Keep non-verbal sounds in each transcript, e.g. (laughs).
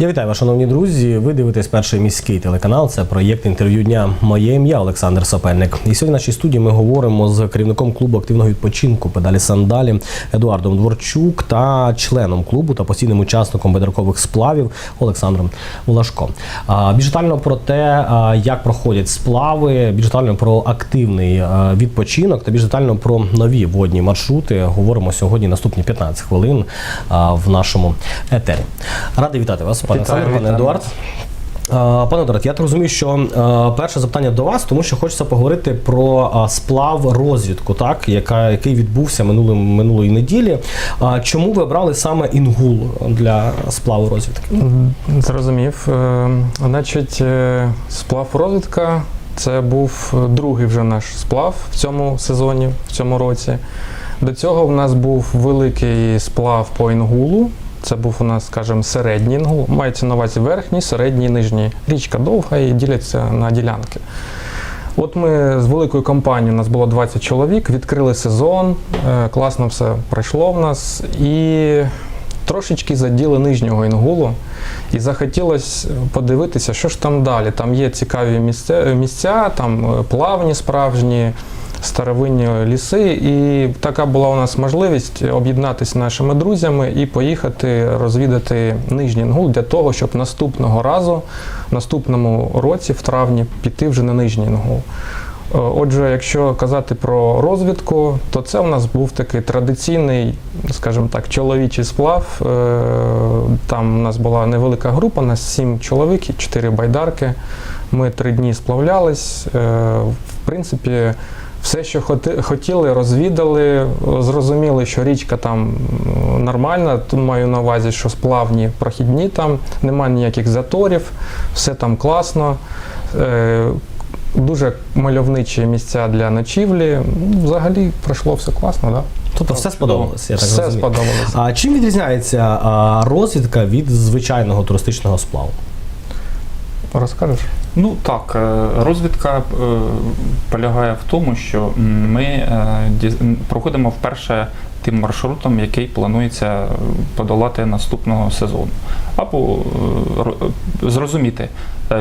Я вітаю вас, шановні друзі. Ви дивитесь перший міський телеканал. Це проєкт інтерв'ю дня. Моє ім'я Олександр Сапельник. І сьогодні в нашій студії ми говоримо з керівником клубу активного відпочинку педалі Сандалі Едуардом Дворчук та членом клубу та постійним учасником бедеркових сплавів Олександром Улашко. А, Більш детально про те, як проходять сплави, більш детально про активний відпочинок та більш детально про нові водні маршрути. Говоримо сьогодні наступні 15 хвилин в нашому етері. Радий вітати вас, пане Вітаю, Олександр, пане. Едуард. Пане Едуард, я так розумію, що перше запитання до вас, тому що хочеться поговорити про сплав розвідку, так, яка, який відбувся минулим, минулої неділі. Чому ви обрали саме Інгул для сплаву розвідки? Зрозумів. Е, Значить, е, сплав розвідка це був другий вже наш сплав в цьому сезоні, в цьому році. До цього в нас був великий сплав по інгулу. Це був у нас, скажімо, середній інгул. Мається на увазі верхній, середній, нижній. Річка довга і діляться на ділянки. От ми з великою компанією, у нас було 20 чоловік, відкрили сезон, е, класно все пройшло в нас. І трошечки заділи нижнього інгулу. І захотілося подивитися, що ж там далі. Там є цікаві місця, місця там е, плавні справжні, старовинні ліси. І така була у нас можливість об'єднатися нашими друзями і поїхати розвідати нижній інгул для того, щоб наступного разу, наступному році, в травні, піти вже на нижній інгул. Е, Отже, якщо казати про розвідку, то це у нас був такий традиційний, скажімо так, чоловічий сплав. Е, Там у нас була невелика група, нас сім чоловік, чотири байдарки. Ми три дні сплавлялись. Е, В принципі, все, що хотіли, розвідали, зрозуміли, що річка там нормальна. Тут маю на увазі, що сплавні прохідні там, немає ніяких заторів, все там класно. Е, Дуже мальовничі місця для ночівлі. Взагалі пройшло все класно, да? Тобто все сподобалося, я так все розумію. сподобалося. А чим відрізняється розвідка від звичайного туристичного сплаву? Розкажеш? Ну так, е, розвідка е, полягає в тому, що ми е, проходимо вперше тим маршрутом, який планується подолати наступного сезону. Або ро- зрозуміти,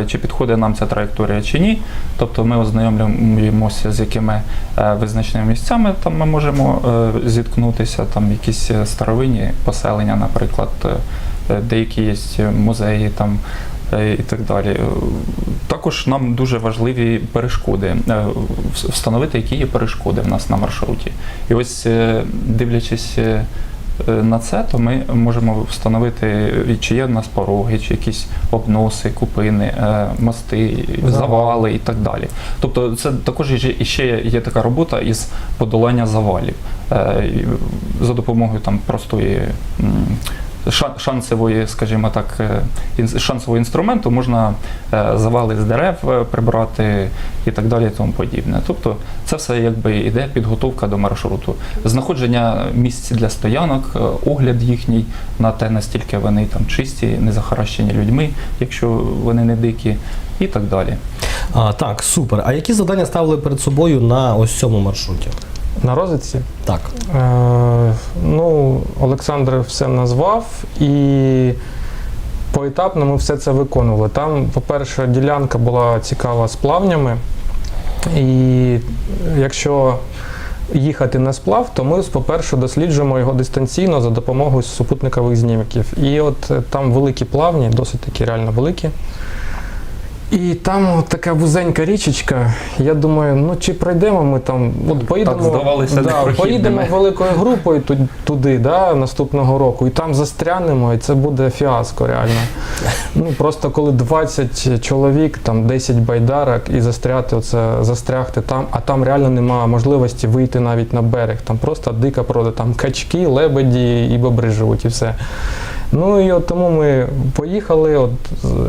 чи підходить нам ця траєкторія чи ні. Тобто ми ознайомлюємося з якими визначеними місцями там ми можемо зіткнутися, там якісь старовинні поселення, наприклад, деякі є музеї там і так далі. Е, Також нам дуже важливі перешкоди, е, встановити, які є перешкоди в нас на маршруті. І ось е, дивлячись е, е, на це, то ми можемо встановити, е, чи є в нас пороги, чи якісь обноси, купини, е, мости, Завали. і так далі. Тобто це також ще є така робота із подолання завалів е, за допомогою там простої. Шансової, скажімо так, е, шансового інструменту можна е, завали з дерев е, прибрати і так далі, і тому подібне. Тобто це все якби іде підготовка до маршруту, знаходження місць для стоянок, огляд їхній на те, настільки вони там чисті, не захаращені людьми, якщо вони не дикі, і так далі. А, так, супер. А які завдання ставили перед собою на ось цьому маршруті? На розвідці? Так. Е, ну, Олександр все назвав і поетапно ми все це виконували. Там, по-перше, ділянка була цікава з плавнями. І якщо їхати на сплав, то ми, по-перше, досліджуємо його дистанційно за допомогою супутникових знімків. І от е, там великі плавні, досить такі реально великі. І там така вузенька річечка. Я думаю, ну чи пройдемо ми там, от поїдемо, здавалося да, поїдемо великою групою ту- туди, да, наступного року, і там застрянемо, і це буде фіаско реально. Ну просто коли 20 чоловік, там 10 байдарок і застряти, оце застрягти там, а там реально немає можливості вийти навіть на берег. Там просто дика природа, там качки, лебеді і бобри живуть, і все. Ну і от тому ми поїхали, от,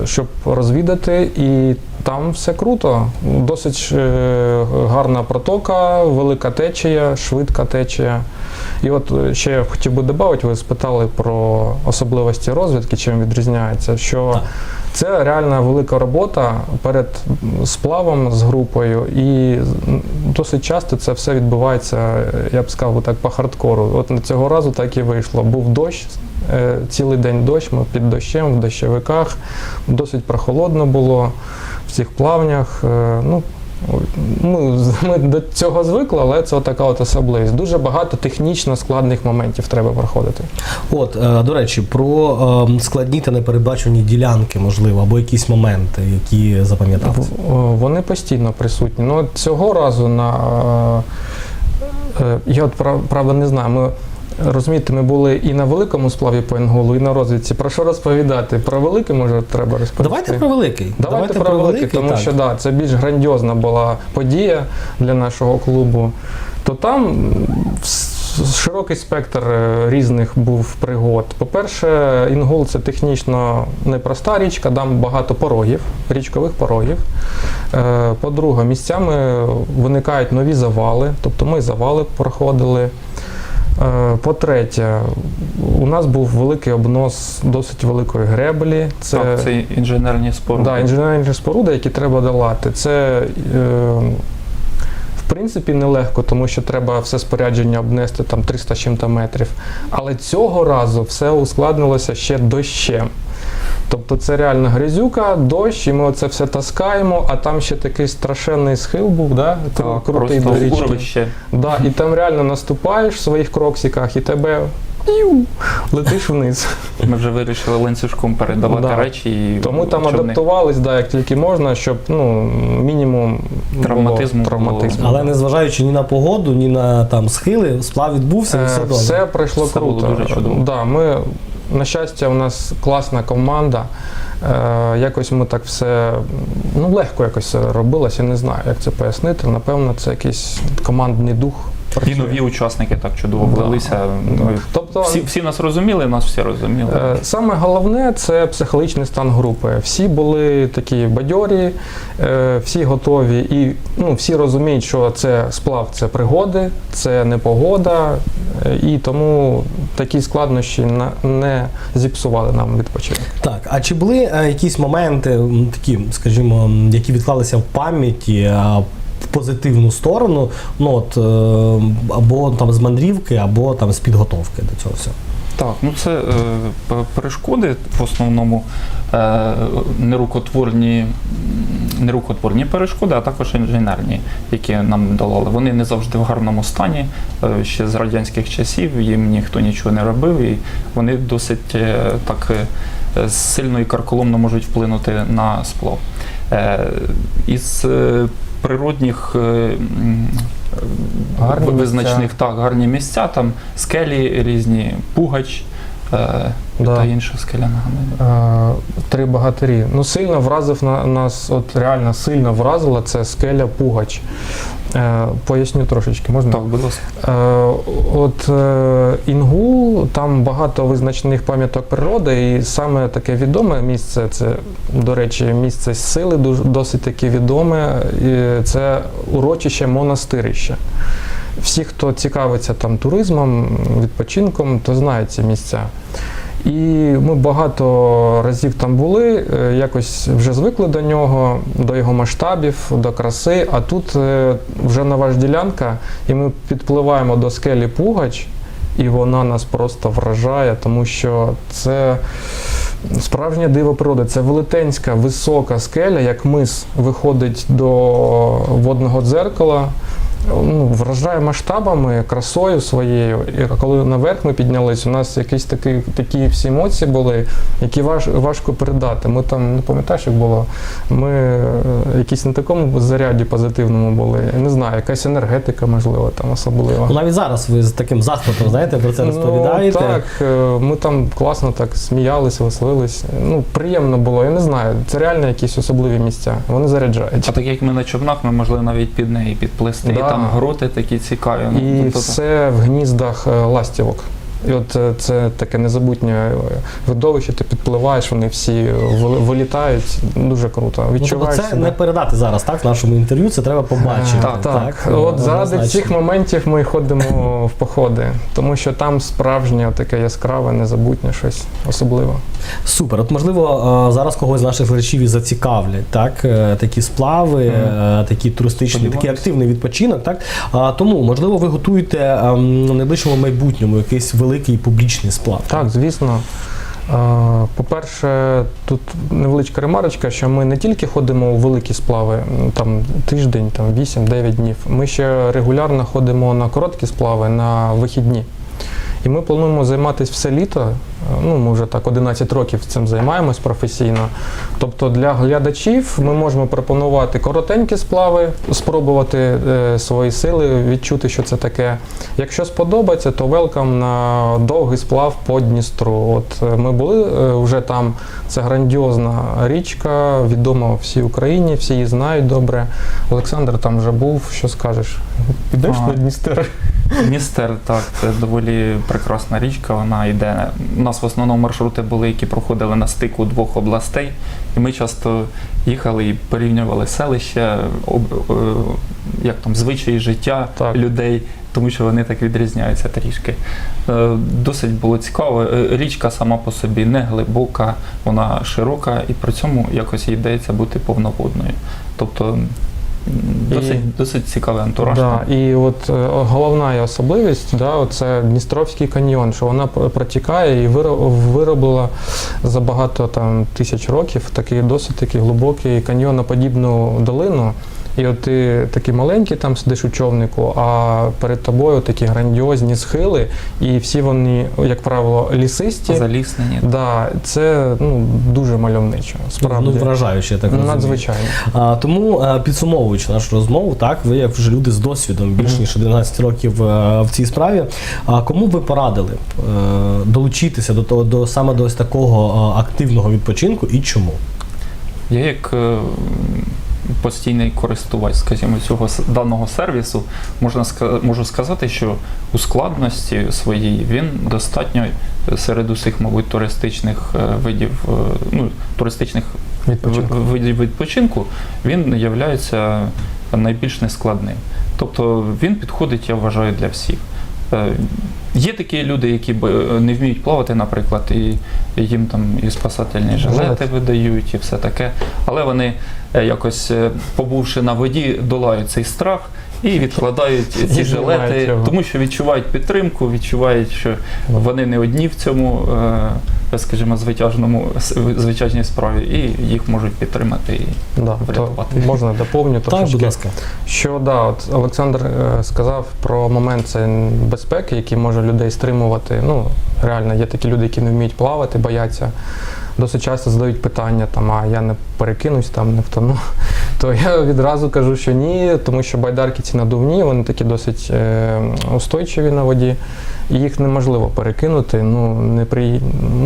щоб розвідати, і там все круто. Досить е, гарна протока, велика течія, швидка течія. І от е, ще я хотів би додати, ви спитали про особливості розвідки, чим відрізняється, що Так. це реальна велика робота перед сплавом з групою, і досить часто це все відбувається, я б сказав, так по хардкору. От на цього разу так і вийшло. Був дощ, е, цілий день дощ, ми під дощем, в дощовиках, досить прохолодно було в цих плавнях. е, Ну, (laughs) ми, до цього звикли, але це така от особливість. Дуже багато технічно складних моментів треба проходити. От, е, до речі, про е, складні та непередбачені ділянки, можливо, або якісь моменти, які о, Вони постійно присутні. Ну, цього разу на е, е, я от прав- правда не знаю. Ми розумієте, ми були і на великому сплаві по Енголу, і на розвідці. Про що розповідати? Про велике може треба розповісти. Давайте про великий. Давайте, про великий, тому так. що да, це більш грандіозна була подія для нашого клубу. То там широкий спектр е, різних був пригод. По-перше, Інгул це технічно непроста річка, там багато порогів, річкових порогів. Е, По-друге, місцями виникають нові завали, тобто ми завали проходили. Е, По-третє, у нас був великий обнос досить великої греблі. Це, Так, це інженерні споруди. Да, інженерні споруди, які треба долати. Це е, в принципі нелегко, тому що треба все спорядження обнести там 300 чим-то метрів. Але цього разу все ускладнилося ще дощем. Тобто це реально грязюка, дощ, і ми оце все таскаємо, а там ще такий страшенний схил був, да? Так, крутий до річки. Да, і там реально наступаєш в своїх кроксиках, і тебе летиш вниз. Ми вже вирішили ланцюжком передавати Да. речі. І Тому там човни. адаптувались, да, як тільки можна, щоб ну, мінімум було Травматизму травматизму. Але незважаючи ні на погоду, ні на там схили, сплав відбувся і Е, все добре. все пройшло Все було круто. дуже чудово. Да, ми, на щастя, у нас класна команда. Е, якось ми так все ну, легко якось робилося. не знаю, як це пояснити. Напевно, це якийсь командний дух. І нові учасники так чудово влилися. Да. Тобто, Всі, всі нас розуміли, нас всі розуміли. Е, Саме головне це психологічний стан групи. Всі були такі бадьорі, е, всі готові, і ну, всі розуміють, що це сплав, це пригоди, це не погода, е, і тому такі складнощі на- не зіпсували нам відпочинок. Так, а чи були якісь моменти, такі, скажімо, які відклалися в пам'яті позитивну сторону, ну от е, або там з мандрівки, або там з підготовки до цього всього? Так, ну це е, перешкоди в основному е, нерукотворні, нерукотворні перешкоди, а також інженерні, які нам долали. Вони не завжди в гарному стані. Е, ще з радянських часів їм ніхто нічого не робив, і вони досить е, так е, сильно і карколомно можуть вплинути на сплав. Е, із е, природних. е, Гарні визначних місця. так, гарні місця, там скелі різні, пугач е, Да. та інша скеляна гамина. Е, Три богатирі. Ну, сильно вразив на нас, от реально сильно вразила це скеля Пугач. Е, Поясню трошечки, можна? Так, будь ласка. Е, От е, Інгул, там багато визначних пам'яток природи, і саме таке відоме місце це, до речі, місце сили, досить таке відоме. І це урочище монастирище. Всі, хто цікавиться там туризмом, відпочинком, то знають ці місця. І ми багато разів там були, е, якось вже звикли до нього, до його масштабів, до краси. А тут е, вже нова ж ділянка, і ми підпливаємо до скелі Пугач, і вона нас просто вражає, тому що це справжнє диво природи. Це велетенська, висока скеля, як мис виходить до водного дзеркала. Ну, вражає масштабами, красою своєю. І коли наверх ми піднялись, у нас якісь такі, такі всі емоції були, які важ, важко передати. Ми там, не пам'ятаєш, як було, ми е, якісь на такому заряді позитивному були. Я не знаю, якась енергетика, можливо, там особлива. Ну, навіть зараз ви з таким захватом, знаєте, про це розповідаєте. Ну, так, е, ми там класно так сміялись, веселились. Ну, приємно було, я не знаю. Це реально якісь особливі місця. Вони заряджають. А так як ми на човнах, ми могли навіть під неї підплисти. Да. Там гроти такі цікаві. Ну, І тобто, все в гніздах е, ластівок. І от е, це таке незабутнє е, видовище, ти підпливаєш, вони всі вилітають. Дуже круто. Ну, тобто це себе. не передати зараз, так, в нашому інтерв'ю, це треба побачити. Так, так. е, От заради цих моментів ми ходимо (laughs) в походи, тому що там справжнє таке яскраве, незабутнє щось особливе. Супер. От можливо, е, зараз когось з наших глядачів і зацікавлять так, такі сплави, е, такі туристичні, такий активний відпочинок. Так тому, можливо, ви готуєте ем, в найближчому майбутньому якийсь великий публічний сплав. Так, звісно. Е, По-перше, тут невеличка ремарочка, що ми не тільки ходимо у великі сплави, там тиждень, там 8-9 днів. Ми ще регулярно ходимо на короткі сплави на вихідні. І ми плануємо займатися все літо. Ну, ми вже так 11 років цим займаємось професійно. Тобто для глядачів ми можемо пропонувати коротенькі сплави, спробувати е, свої сили, відчути, що це таке. Якщо сподобається, то велкам на довгий сплав по Дністру. От е, ми були е, вже там. Це грандіозна річка, відома всій Україні, всі її знають добре. Олександр там вже був. Що скажеш? Підеш на Дністер? Дністер, так, це доволі прекрасна річка. Вона йде. У нас в основному маршрути були, які проходили на стику двох областей. І ми часто їхали і порівнювали селища, об- е, як там, звичаї життя Так. людей, тому що вони так відрізняються трішки. Е, Досить було цікаво. Е, Річка сама по собі не глибока, вона широка і при цьому якось їй бути повноводною. Тобто досить, досить цікавий антураж. Да, і от е, головна особливість, да, це Дністровський каньйон, що вона протікає і виробила за багато там тисяч років такий досить такий глибокий каньйоноподібну долину. І от ти такий маленький там сидиш у човнику, а перед тобою такі грандіозні схили, і всі вони, як правило, лісисті. Заліснені. Да, це ну, дуже мальовничо. Справді. Ну, вражаюче, я так розумію. Надзвичайно. А, тому, е, підсумовуючи нашу розмову, так, ви як вже люди з досвідом більш ніж 11 років е, в цій справі. А кому ви порадили е, долучитися до того, до саме до ось такого активного відпочинку і чому? Я як постійний користувач, скажімо, цього даного сервісу, можна можу сказати, що у складності своїй він достатньо серед усіх, мабуть, туристичних е, видів, е, ну, туристичних Відпочинку. видів відпочинку, він є найбільш нескладним. Тобто він підходить, я вважаю, для всіх. Є такі люди, які е, не вміють плавати, наприклад, і їм там і спасательні жилети Жилети. видають, і все таке. Але вони е, якось, е, побувши на воді, долають цей страх і відкладають ці жилети, тому що відчувають підтримку, відчувають, що вони не одні в цьому, е, скажімо, звитяжному звитяжній справі, і їх можуть підтримати. І Да, то врятувати. можна доповню Так, будь ласка. Що да, от Олександр е, сказав про момент це безпеки, який може людей стримувати. Ну, реально, є такі люди, які не вміють плавати, бояться. Досить часто задають питання, там, а я не перекинусь, там не втону. То я відразу кажу, що ні, тому що байдарки ці надувні, вони такі досить е, устойчиві на воді, і їх неможливо перекинути. Ну, не при...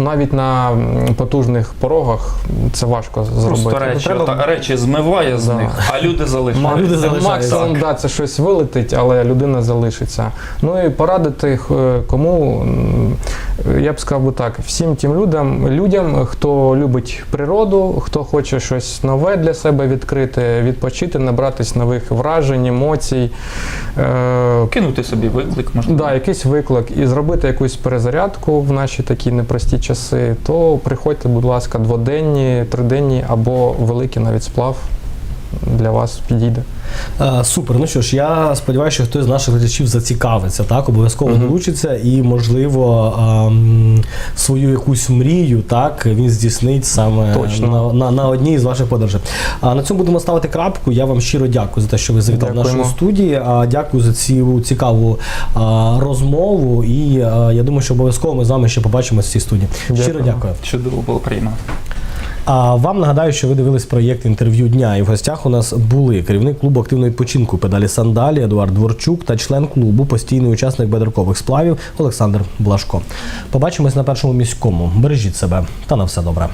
Навіть на потужних порогах це важко зробити. Просто Ну, речі, треба ота- речі змиває з Да. них, а люди залишаються. Люди залишаються. Максимум, да, це щось вилетить, але людина залишиться. Ну і порадити е, кому, я б сказав би так, всім тим людям, людям, хто любить природу, хто хоче щось нове для себе відкрити, відпочити, набратись нових вражень, емоцій. Е, Кинути собі виклик, можливо. Да, якийсь виклик і зробити якусь перезарядку в наші такі непрості часи, то приходьте, будь ласка, дводенні, триденні або великий навіть сплав для вас підійде. Е, Супер. Ну що ж, я сподіваюся, що хтось з наших глядачів зацікавиться, так, обов'язково Мгм. долучиться і, можливо, ем, свою якусь мрію, так, він здійснить саме Точно. на, на, на одній з ваших подорожей. А на цьому будемо ставити крапку. Я вам щиро дякую за те, що ви завітали в нашу студію. А, Дякую за цю цікаву а, розмову. І а, я думаю, що обов'язково ми з вами ще побачимося в цій студії. Щиро дякую. Чудово було приємно. А вам нагадаю, що ви дивились проєкт інтерв'ю дня. І в гостях у нас були керівник клубу активної починку педалі Сандалі Едуард Дворчук та член клубу, постійний учасник бедеркових сплавів Олександр Блашко. Побачимось на першому міському. Бережіть себе та на все добре.